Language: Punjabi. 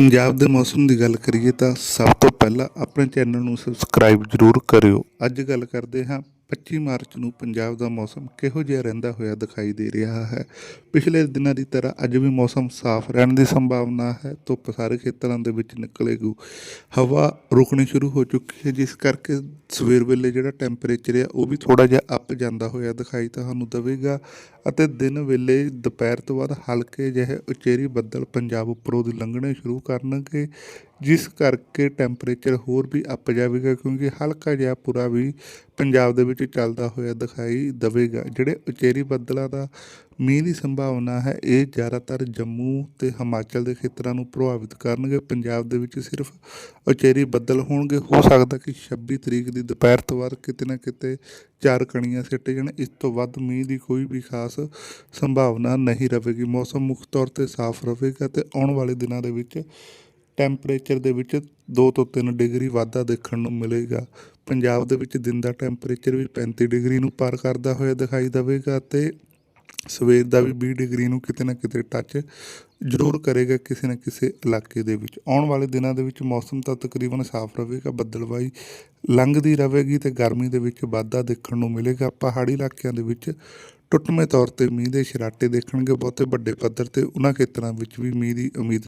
ਪੰਜਾਬ ਦੇ ਮੌਸਮ ਦੀ ਗੱਲ ਕਰੀਏ ਤਾਂ ਸਭ ਤੋਂ ਪਹਿਲਾਂ ਆਪਣੇ ਚੈਨਲ ਨੂੰ ਸਬਸਕ੍ਰਾਈਬ ਜ਼ਰੂਰ ਕਰਿਓ। ਅੱਜ ਗੱਲ ਕਰਦੇ ਹਾਂ 25 ਮਾਰਚ ਨੂੰ ਪੰਜਾਬ ਦਾ ਮੌਸਮ ਕਿਹੋ ਜਿਹਾ ਰਹਿੰਦਾ ਹੋਇਆ ਦਿਖਾਈ ਦੇ ਰਿਹਾ ਹੈ। ਪਿਛਲੇ ਦਿਨਾਂ ਦੀ ਤਰ੍ਹਾਂ ਅੱਜ ਵੀ ਮੌਸਮ ਸਾਫ਼ ਰਹਿਣ ਦੀ ਸੰਭਾਵਨਾ ਹੈ। ਧੁੱਪ ਸਾਰੇ ਖੇਤਰਾਂ ਦੇ ਵਿੱਚ ਨਿਕਲੇਗੀ। ਹਵਾ ਰੁਕਣੀ ਸ਼ੁਰੂ ਹੋ ਚੁੱਕੀ ਹੈ, ਜਿਸ ਕਰਕੇ ਸਵੇਰ ਵੇਲੇ ਜਿਹੜਾ ਟੈਂਪਰੇਚਰ ਆ, ਉਹ ਵੀ ਥੋੜਾ ਜਿਹਾ ਅੱਪ ਜਾਂਦਾ ਹੋਇਆ ਦਿਖਾਈ ਤੁਹਾਨੂੰ ਦੇਵੇਗਾ ਅਤੇ ਦਿਨ ਵੇਲੇ ਦੁਪਹਿਰ ਤੋਂ ਬਾਅਦ ਹਲਕੇ ਜਿਹੇ ਉਚੇਰੀ ਬੱਦਲ ਪੰਜਾਬ ਉੱਪਰੋਂ ਦੀ ਲੰਘਣੇ ਸ਼ੁਰੂ ਕਰਨਗੇ, ਜਿਸ ਕਰਕੇ ਟੈਂਪਰੇਚਰ ਹੋਰ ਵੀ ਅੱਪ ਜਾਵੇਗਾ ਕਿਉਂਕਿ ਹਲਕਾ ਜਿਹਾ ਪੂਰਾ ਵੀ ਪੰਜਾਬ ਦੇ ਵਿੱਚ ਚੱਲਦਾ ਹੋਇਆ ਦਿਖਾਈ ਦੇਵੇਗਾ। ਜਿਹੜੇ ਉਚੇਰੀ ਬੱਦਲਾਂ ਦਾ ਮੀਂਹ ਦੀ ਸੰਭਾਵਨਾ ਹੈ। ਇਹ ਜ਼ਿਆਦਾਤਰ ਜੰਮੂ ਤੇ ਹਿਮਾਚਲ ਦੇ ਖੇਤਰਾਂ ਨੂੰ ਪ੍ਰਭਾਵਿਤ ਕਰਨਗੇ। ਪੰਜਾਬ ਦੇ ਵਿੱਚ ਸਿਰਫ ਉਚੇਰੀ ਬੱਦਲ ਹੋਣਗੇ। ਹੋ ਸਕਦਾ ਕਿ 26 ਤਰੀਕ ਦੀ ਦੁਪਹਿਰ ਤੋਂ ਬਾਅਦ ਕਿਤੇ ਨਾ ਕਿਤੇ ਚਾਰ ਕਣੀਆਂ ਸਿੱਟ ਜਾਣ। ਇਸ ਤੋਂ ਵੱਧ ਮੀਂਹ ਦੀ ਕੋਈ ਵੀ ਖਾਸ ਸੰਭਾਵਨਾ ਨਹੀਂ ਰਹੇਗੀ। ਮੌਸਮ ਮੁੱਖ ਤੌਰ ਤੇ ਸਾਫ਼ ਰਹੇਗਾ ਤੇ ਆਉਣ ਵਾਲੇ ਦਿਨਾਂ ਦੇ ਵਿੱਚ ਟੈਂਪਰੇਚਰ ਦੇ ਵਿੱਚ 2 ਤੋਂ 3 ਡਿਗਰੀ ਵਾਧਾ ਦੇਖਣ ਨੂੰ ਮਿਲੇਗਾ। ਪੰਜਾਬ ਦੇ ਵਿੱਚ ਦਿਨ ਦਾ ਟੈਂਪਰੇਚਰ ਵੀ 35 ਡਿਗਰੀ ਨੂੰ ਪਾਰ ਕਰਦਾ ਹੋਇਆ ਦਿਖਾਈ ਦੇਵੇਗਾ ਤੇ ਸਵੇਰ ਦਾ ਵੀ 20 ਡਿਗਰੀ ਨੂੰ ਕਿਤੇ ਨਾ ਕਿਤੇ ਟੱਚ ਜ਼ਰੂਰ ਕਰੇਗਾ ਕਿਸੇ ਨਾ ਕਿਸੇ ਇਲਾਕੇ ਦੇ ਵਿੱਚ। ਆਉਣ ਵਾਲੇ ਦਿਨਾਂ ਦੇ ਵਿੱਚ ਮੌਸਮ ਤਾਂ ਤਕਰੀਬਨ ਸਾਫ਼ ਰਹੇਗਾ, ਬੱਦਲਵਾਈ ਲੰਘਦੀ ਰਹੇਗੀ ਤੇ ਗਰਮੀ ਦੇ ਵਿੱਚ ਵਾਧਾ ਦੇਖਣ ਨੂੰ ਮਿਲੇਗਾ। ਪਹਾੜੀ ਇਲਾਕਿਆਂ ਦੇ ਵਿੱਚ ਟੁੱਟਵੇਂ ਤੌਰ ਤੇ ਮੀਂਹ ਦੇ ਛਰਾਟੇ ਦੇਖਣਗੇ, ਬਹੁਤੇ ਵੱਡੇ ਪੱਧਰ ਤੇ ਉਹਨਾਂ ਖੇਤਰਾਂ ਵਿੱਚ ਵੀ ਮੀਂਹ ਦੀ ਉਮੀਦ